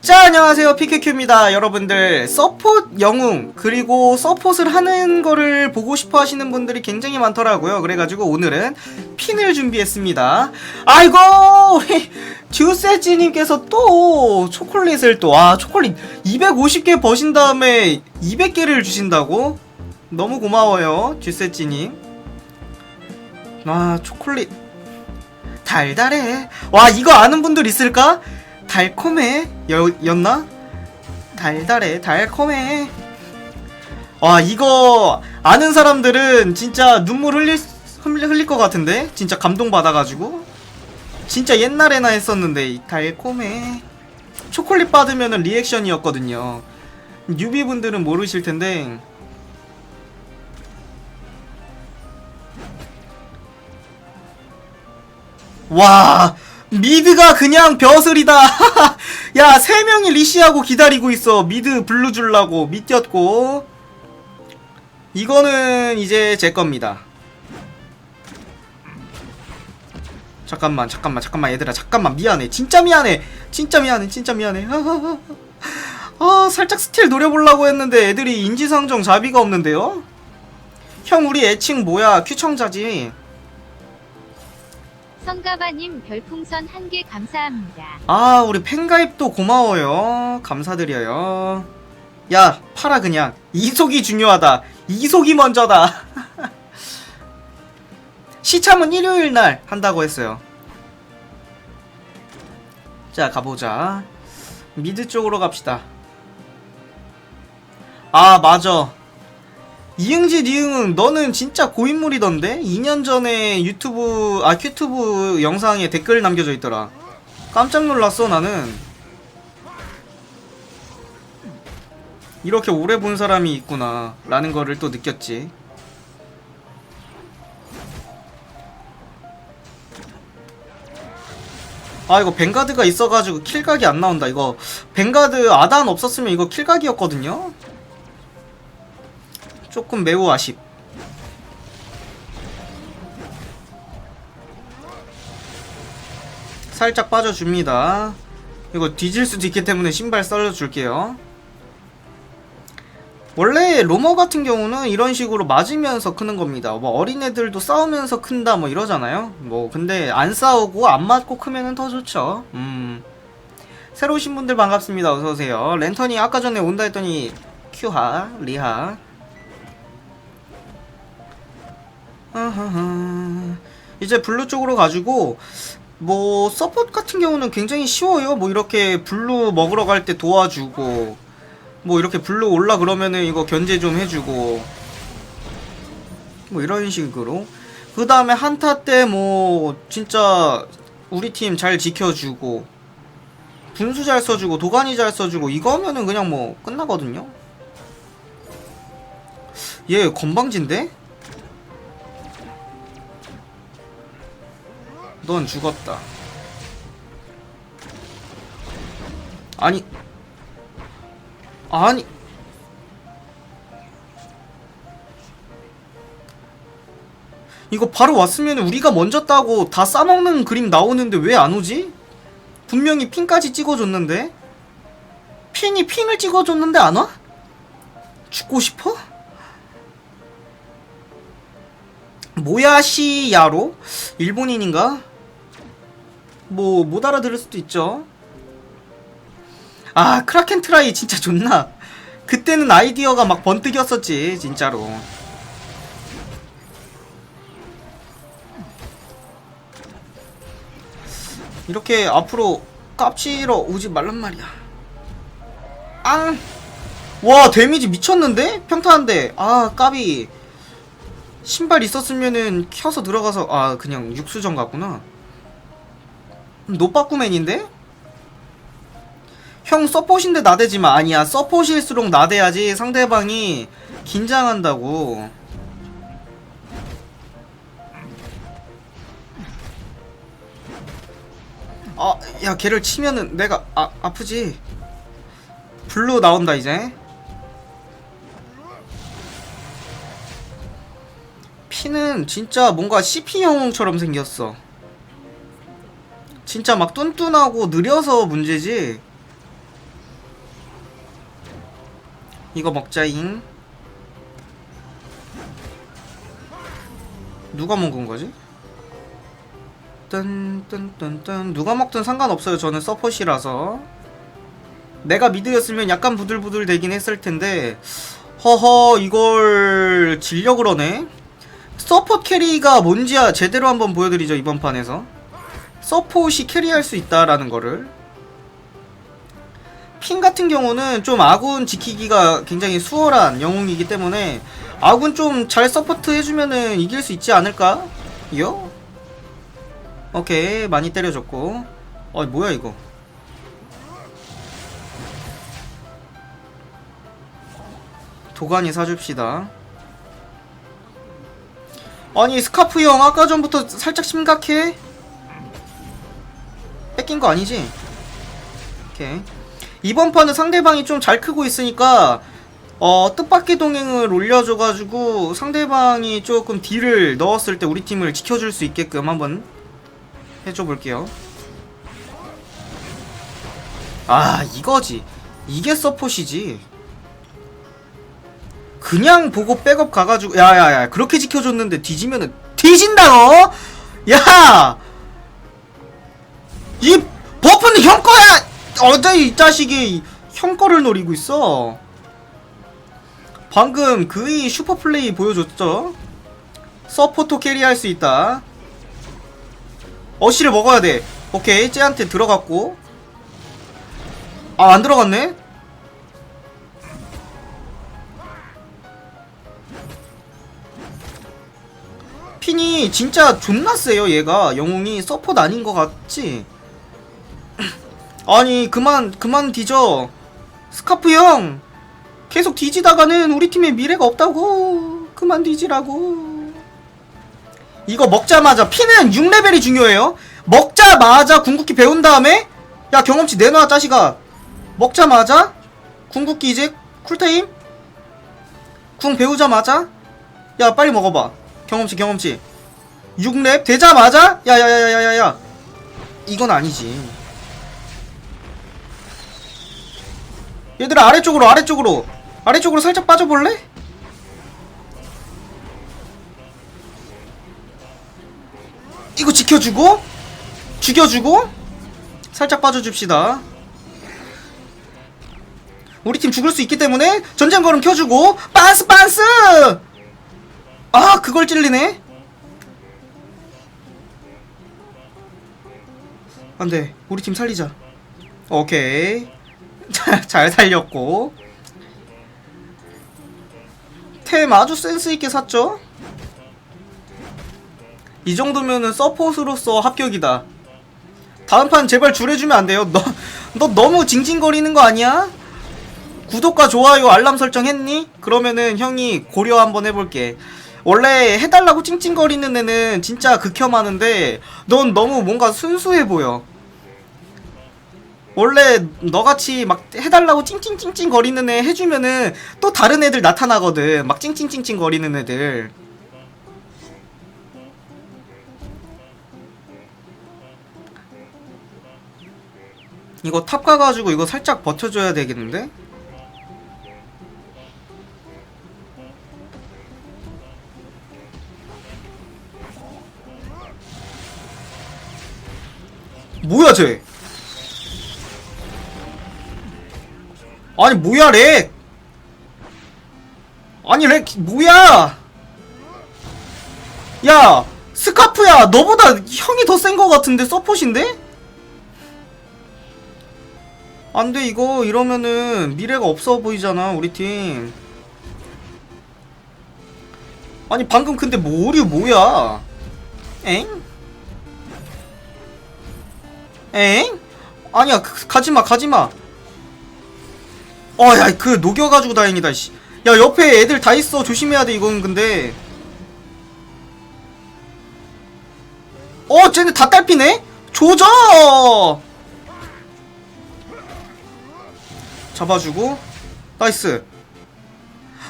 자 안녕하세요. PQQ입니다. 여러분들 서폿 영웅 그리고 서폿을 하는 거를 보고 싶어 하시는 분들이 굉장히 많더라고요. 그래가지고 오늘은 핀을 준비했습니다. 아이고 우리 듀세지님께서 또 초콜릿을 또아 초콜릿 250개 버신 다음에 200개를 주신다고? 너무 고마워요 듀세지님. 아 초콜릿 달달해. 와 이거 아는 분들 있을까? 달콤해. 여, 였나? 달달해. 달콤해. 와 이거 아는 사람들은 진짜 눈물 흘릴 흘릴, 것 같은데? 진짜 감동받아가지고. 진짜 옛날에나 했었는데 이 달콤해. 초콜릿 받으면은 리액션이었거든요. 뉴비분들은 모르실 텐데 와 미드가 그냥 벼슬이다. 야 세 명이 리시하고 기다리고 있어. 미드 블루 줄라고 미뛰었고. 이거는 이제 제 겁니다. 잠깐만 잠깐만 잠깐만 얘들아 잠깐만. 미안해. 진짜 미안해. 진짜 미안해 진짜 미안해. 아 살짝 스틸 노려보려고 했는데 애들이 인지상정 자비가 없는데요? 형 우리 애칭 뭐야? 큐청자지 성가바님 별풍선 한 개 감사합니다. 아, 우리 팬가입도 고마워요. 감사드려요. 야, 팔아 그냥. 이속이 중요하다. 이속이 먼저다. 시참은 일요일 날 한다고 했어요. 자, 가보자. 미드 쪽으로 갑시다. 아, 맞아. 이응지 니응은 너는 진짜 고인물이던데? 2년 전에 유튜브 아 큐튜브 영상에 댓글 남겨져 있더라. 깜짝 놀랐어 나는. 이렇게 오래 본 사람이 있구나 라는 거를 또 느꼈지. 아 이거 뱅가드가 있어가지고 킬각이 안 나온다 이거 뱅가드 아단 없었으면 이거 킬각이었거든요 조금 매우 아쉽. 살짝 빠져줍니다. 이거 뒤질 수도 있기 때문에 신발 썰어줄게요. 원래 로머 같은 경우는 이런 식으로 맞으면서 크는 겁니다. 뭐 어린애들도 싸우면서 큰다 뭐 이러잖아요. 뭐 근데 안 싸우고 안 맞고 크면은 더 좋죠. 음. 새로 오신 분들 반갑습니다. 어서 오세요. 랜턴이 아까 전에 온다 했더니 큐하, 리하, 이제 블루 쪽으로 가지고 뭐 서폿 같은 경우는 굉장히 쉬워요. 뭐 이렇게 블루 먹으러 갈 때 도와주고 뭐 이렇게 블루 올라 그러면은 이거 견제 좀 해주고 뭐 이런 식으로 그 다음에 한타 때 뭐 진짜 우리 팀 잘 지켜주고 분수 잘 써주고 도가니 잘 써주고 이거면은 그냥 뭐 끝나거든요. 얘 건방진데? 넌 죽었다. 아니. 아니. 이거 바로 왔으면 우리가 먼저 따고 다 싸먹는 그림 나오는데 왜 안 오지? 분명히 핀까지 찍어줬는데? 핀이 핑을 찍어줬는데 안 와? 죽고 싶어? 모야시야로? 일본인인가? 뭐, 못 알아들을 수도 있죠. 아, 크라켄 트라이 진짜 좋나? 그때는 아이디어가 막 번뜩였었지, 진짜로. 이렇게 앞으로 깝치러 오지 말란 말이야. 앙! 와, 데미지 미쳤는데? 평타한데. 아, 까비. 신발 있었으면은 켜서 들어가서 아 그냥 육수정 같구나 노빠꾸맨인데? 형 서폿인데 나대지마 아니야 서폿일수록 나대야지 상대방이 긴장한다고 아야 걔를 치면은 내가 아 아프지 블루 나온다 이제 피는 진짜 뭔가 CP 영웅처럼 생겼어. 진짜 막 뚠뚠하고 느려서 문제지. 이거 먹자잉. 누가 먹은 거지? 뜬뜬뜬뜬 누가 먹든 상관없어요. 저는 서폿이라서. 내가 미드였으면 약간 부들부들 되긴 했을 텐데 허허 이걸 질려 그러네. 서폿 캐리가 뭔지야 제대로 한번 보여드리죠 이번 판에서. 서폿이 캐리할 수 있다라는 거를. 핑 같은 경우는 좀 아군 지키기가 굉장히 수월한 영웅이기 때문에 아군 좀 잘 서포트 해주면은 이길 수 있지 않을까? 요? 오케이 많이 때려줬고 어 뭐야 이거 도가니 사줍시다 아니 스카프 형 아까 전부터 살짝 심각해? 뺏긴 거 아니지? 오케이 이번 판은 상대방이 좀 잘 크고 있으니까 어 뜻밖의 동행을 올려줘가지고 상대방이 조금 딜을 넣었을 때 우리 팀을 지켜줄 수 있게끔 한번 해줘 볼게요. 아 이거지 이게 서폿이지. 그냥 보고 백업 가가지고 야야야 그렇게 지켜줬는데 뒤지면은 뒤진다 너. 야. 이 버프는 형 거야. 어제 이 자식이 형 거를 노리고 있어. 방금 그의 슈퍼 플레이 보여줬죠? 서포터 캐리할 수 있다. 어시를 먹어야 돼. 오케이, 쟤한테 들어갔고. 아, 안 들어갔네? 핀이 진짜 존나 세요, 얘가. 영웅이 서폿 아닌 것 같지? 아니, 그만, 그만 뒤져. 스카프 형! 계속 뒤지다가는 우리 팀에 미래가 없다고. 그만 뒤지라고. 이거 먹자마자 피는 6레벨이 중요해요. 먹자마자 궁극기 배운 다음에 야 경험치 내놔 짜식아. 먹자마자 궁극기 이제 쿨타임? 궁 배우자마자? 야 빨리 먹어봐. 경험치 경험치. 6렙 되자마자? 야야야야야야. 이건 아니지 얘들아 아래쪽으로 아래쪽으로. 아래쪽으로 살짝 빠져볼래? 이거 지켜주고? 죽여주고? 살짝 빠져줍시다. 우리 팀 죽을 수 있기 때문에 전쟁걸음 켜주고. 빤스 빤스! 아 그걸 찔리네. 안돼. 우리 팀 살리자. 오케이. 잘, 잘 살렸고 템 아주 센스있게 샀죠? 이 정도면은 서폿으로서 합격이다 다음 판 제발 줄여주면 안 돼요 너, 너 너무 징징거리는 거 아니야? 구독과 좋아요 알람 설정 했니? 그러면은 형이 고려 한번 해볼게 원래 해달라고 찡찡거리는 애는 진짜 극혐하는데 넌 너무 뭔가 순수해 보여 원래 너같이 막 해달라고 찡찡찡찡 거리는 애 해주면은 또 다른 애들 나타나거든. 막 찡찡찡찡 거리는 애들. 이거 탑 가가지고 이거 살짝 버텨줘야 되겠는데? 뭐야 쟤 아니 뭐야 렉 아니 렉 뭐야 야 스카프야 너보다 형이 더 센 거 같은데 서폿인데? 안돼 이거 이러면은 미래가 없어 보이잖아 우리 팀 아니 방금 근데 뭐 오류 뭐야 엥? 엥? 아니야 그, 가지마 가지마 어야 그 녹여가지고 다행이다 씨. 야 옆에 애들 다 있어. 조심해야 돼 이건 근데. 어 쟤네 다 딸피네? 조져! 잡아주고. 나이스.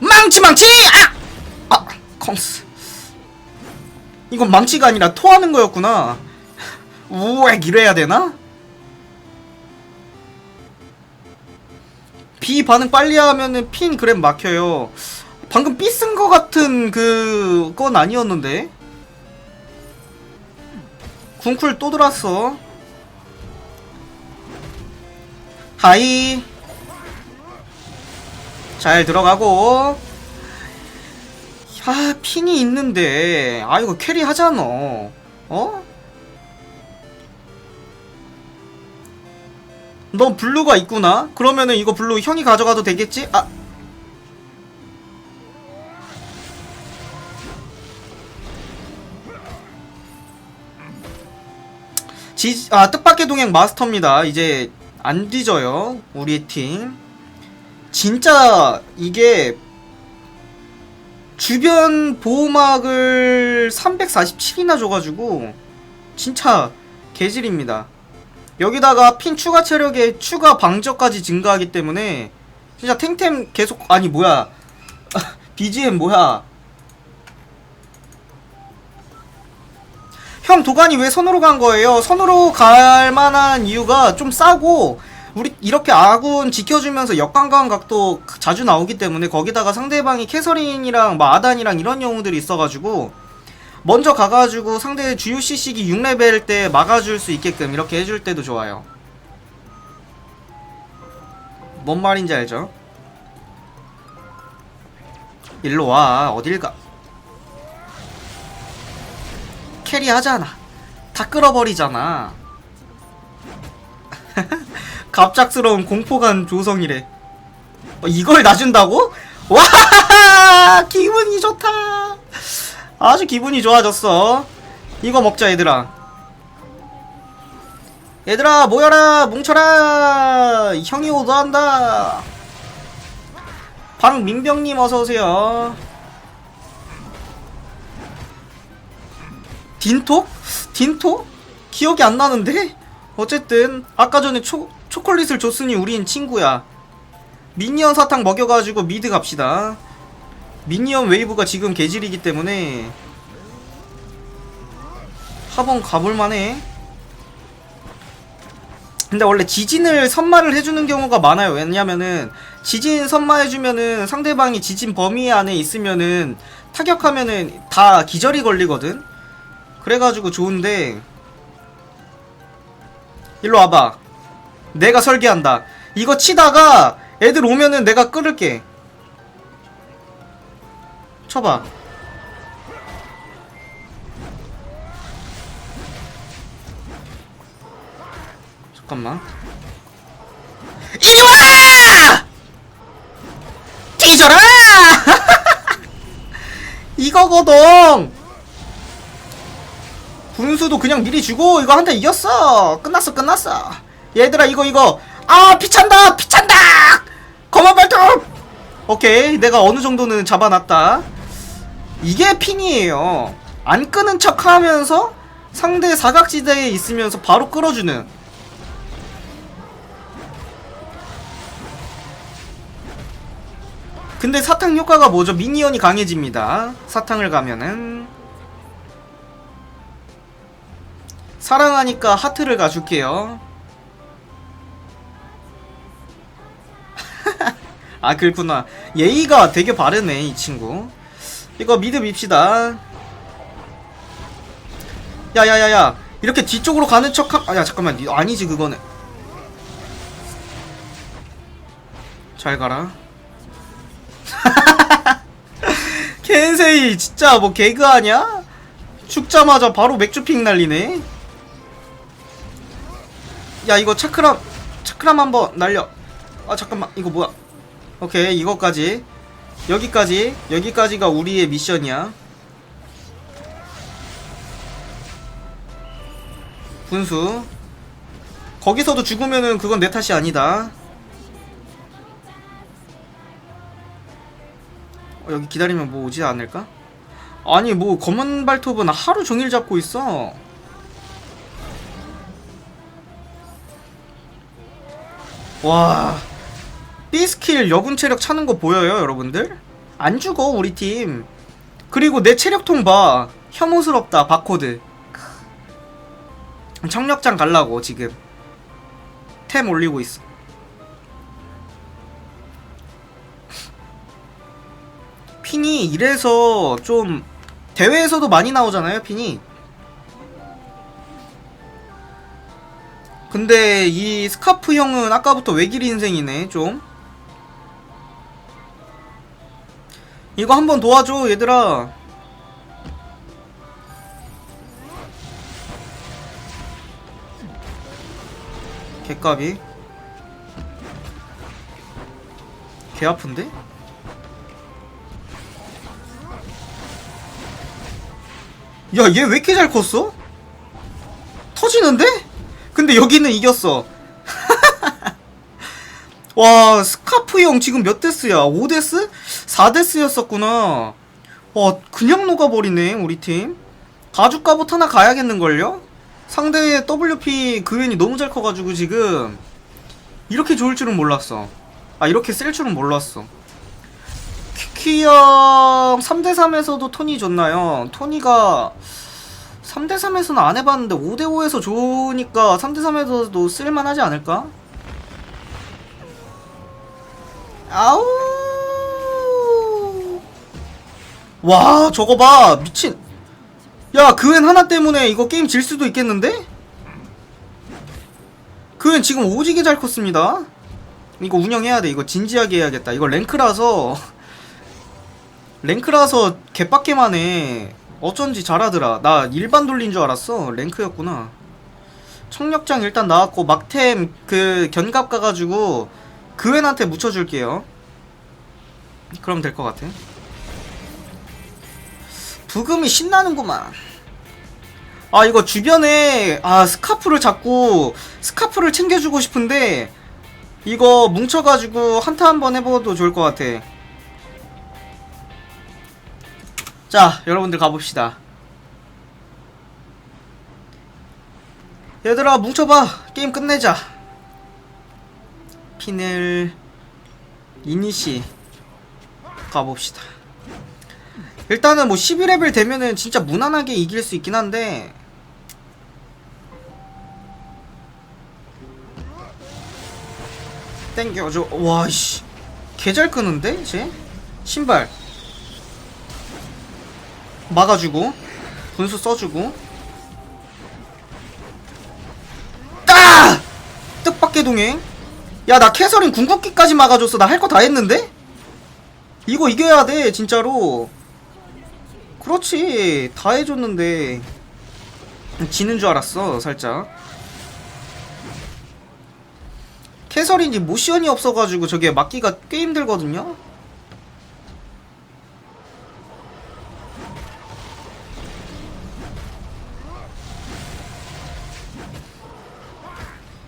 망치 망치! 아! 아 컹스. 이건 망치가 아니라 토하는 거였구나. 우엑 이래야 되나? B 반응 빨리 하면은 핀 그램 막혀요. 방금 B 쓴 거 같은 그 건 아니었는데. 궁쿨 또 들어왔어. 하이. 잘 들어가고. 아, 핀이 있는데. 아, 이거 캐리 하잖아. 어? 너 블루가 있구나? 그러면은 이거 블루 형이 가져가도 되겠지? 아. 지, 아, 뜻밖의 동행 마스터입니다. 이제 안 뒤져요. 우리 팀. 진짜 이게 주변 보호막을 347이나 줘가지고 진짜 개질입니다. 여기다가 핀 추가 체력에 추가 방적까지 증가하기 때문에 진짜 탱템 계속 아니 뭐야 BGM 뭐야 형 도관이 왜 선으로 간 거예요? 선으로 갈 만한 이유가 좀 싸고 우리 이렇게 아군 지켜주면서 역관광 각도 자주 나오기 때문에 거기다가 상대방이 캐서린이랑 뭐 아단이랑 이런 영웅들이 있어가지고 먼저 가가지고 상대 주요 CC기 6레벨 때 막아줄 수 있게끔 이렇게 해줄 때도 좋아요. 뭔 말인지 알죠? 일로 와 어딜 가? 캐리 하잖아. 다 끌어버리잖아. 갑작스러운 공포감 조성이래. 어, 이걸 놔준다고? 와 기분이 좋다. 아주 기분이 좋아졌어. 이거 먹자 얘들아. 얘들아 모여라 뭉쳐라 형이 오도한다. 방민병님 어서 오세요. 딘톡? 딘톡? 기억이 안 나는데? 어쨌든 아까 전에 초, 초콜릿을 줬으니 우린 친구야. 미니언 사탕 먹여가지고 미드 갑시다. 미니언 웨이브가 지금 개질이기 때문에 한번 가볼만해. 근데 원래 지진을 선마를 해주는 경우가 많아요. 왜냐면은 지진 선마해주면은 상대방이 지진 범위 안에 있으면은 타격하면은 다 기절이 걸리거든. 그래가지고 좋은데 일로 와봐. 내가 설계한다. 이거 치다가 애들 오면은 내가 끌을게. 쳐봐. 잠깐만. 이리 와! 뒤져라! 이거거든! 분수도 그냥 미리 주고 이거 한 대 이겼어 끝났어 끝났어 얘들아 이거 이거 아 피찬다 피찬다 검은 발톱 오케이 내가 어느 정도는 잡아놨다 이게 핀이에요 안 끄는 척 하면서 상대 사각지대에 있으면서 바로 끌어주는 근데 사탕 효과가 뭐죠 미니언이 강해집니다 사탕을 가면은 사랑하니까 하트를 가줄게요. 아 그렇구나. 예의가 되게 바르네 이 친구. 이거 미드 밉시다. 야야야야 이렇게 뒤쪽으로 가는 척함. 아야 잠깐만 니- 아니지 그거는. 잘 가라. 켄세이 진짜 뭐 개그 아냐? 죽자마자 바로 맥주핑 날리네. 야 이거 차크람 차크람 한번 날려 아 잠깐만 이거 뭐야 오케이 이거까지 여기까지 여기까지가 우리의 미션이야. 분수. 거기서도 죽으면은 그건 내 탓이 아니다. 어, 여기 기다리면 뭐 오지 않을까? 아니 뭐 검은 발톱은 하루 종일 잡고 있어. 와 B스킬 여군 체력 차는 거 보여요 여러분들? 안 죽어 우리 팀 그리고 내 체력통 봐 혐오스럽다 바코드 청력장 갈라고 지금 템 올리고 있어. 핀이 이래서 좀 대회에서도 많이 나오잖아요, 핀이. 근데 이 스카프 형은 아까부터 외길 인생이네, 좀. 이거 한번 도와줘, 얘들아. 개값이. 개 아픈데? 야, 얘 왜 이렇게 잘 컸어? 터지는데? 근데 여기는 이겼어. 와, 스카프 형 지금 몇 데스야? 5데스? 4데스였었구나. 와, 그냥 녹아버리네, 우리 팀. 가죽 갑옷 하나 가야겠는걸요? 상대의 WP 그웬이 너무 잘 커가지고 지금 이렇게 좋을 줄은 몰랐어. 아, 이렇게 쓸 줄은 몰랐어. 키키 형 3대3에서도 토니 좋나요? 토니가 3대3에서는 안 해봤는데 5대5에서 좋으니까 3대3에서도 쓸만하지 않을까? 아우 와 저거 봐. 미친. 야 그웬 하나 때문에 이거 게임 질 수도 있겠는데? 그웬 지금 오지게 잘 컸습니다. 이거 운영해야 돼. 이거 진지하게 해야겠다. 이거 랭크라서. 랭크라서 개빡게만 해. 어쩐지 잘하더라. 나 일반 돌린 줄 알았어. 랭크였구나. 청력장 일단 나왔고 막템 그 견갑 가가지고 그웬한테 묻혀줄게요. 그럼 될 것 같아 부금이 신나는구만. 아 이거 주변에 아 스카프를 자꾸 스카프를 챙겨주고 싶은데 이거 뭉쳐가지고 한타 한번 해봐도 좋을 것 같아. 자 여러분들 가봅시다. 얘들아 뭉쳐봐. 게임 끝내자. 피넬 이니시 가봅시다 일단은 뭐 12레벨 되면은 진짜 무난하게 이길 수 있긴 한데. 땡겨줘. 와씨. 개잘 끄는데 쟤 신발. 막아주고. 분수 써주고. 따 뜻밖의 동행. 야나 캐서린 궁극기까지 막아줬어. 나 할 거 다 했는데? 이거 이겨야 돼 진짜로 그렇지. 다 해줬는데 지는 줄 알았어 살짝. 캐서린이 모션이 없어가지고 저게 막기가 꽤 힘들거든요?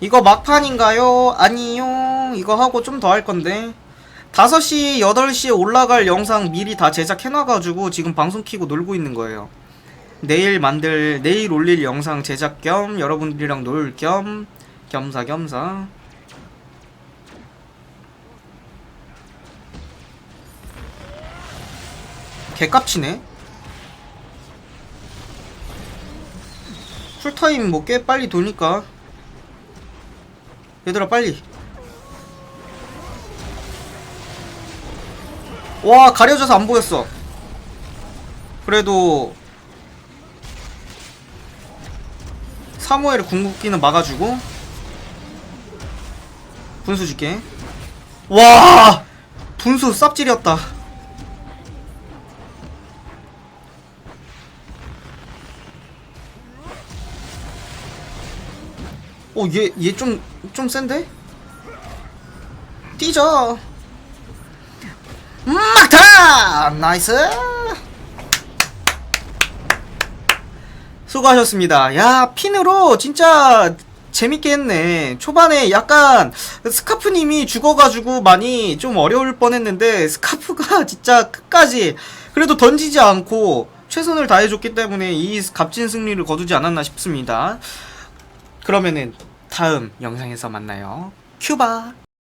이거 막판인가요? 아니요. 이거 하고 좀 더 할 건데 5시, 8시에 올라갈 영상 미리 다 제작해놔가지고 지금 방송 키고 놀고 있는 거예요. 내일 만들, 내일 올릴 영상 제작 겸 여러분들이랑 놀 겸 겸사겸사. 개깝치네. 쿨타임 뭐 꽤 빨리 도니까. 얘들아 빨리. 와 가려져서 안 보였어. 그래도 사무엘의 궁극기는 막아주고 분수 줄게. 와 분수 쌉질이었다. 어얘 얘 좀좀 센데? 뛰자 막타! 나이스! 수고하셨습니다. 야, 핀으로 진짜 재밌게 했네. 초반에 약간 스카프님이 죽어가지고 많이 좀 어려울 뻔 했는데, 스카프가 진짜 끝까지 그래도 던지지 않고 최선을 다해줬기 때문에 이 값진 승리를 거두지 않았나 싶습니다. 그러면은 다음 영상에서 만나요. 큐바!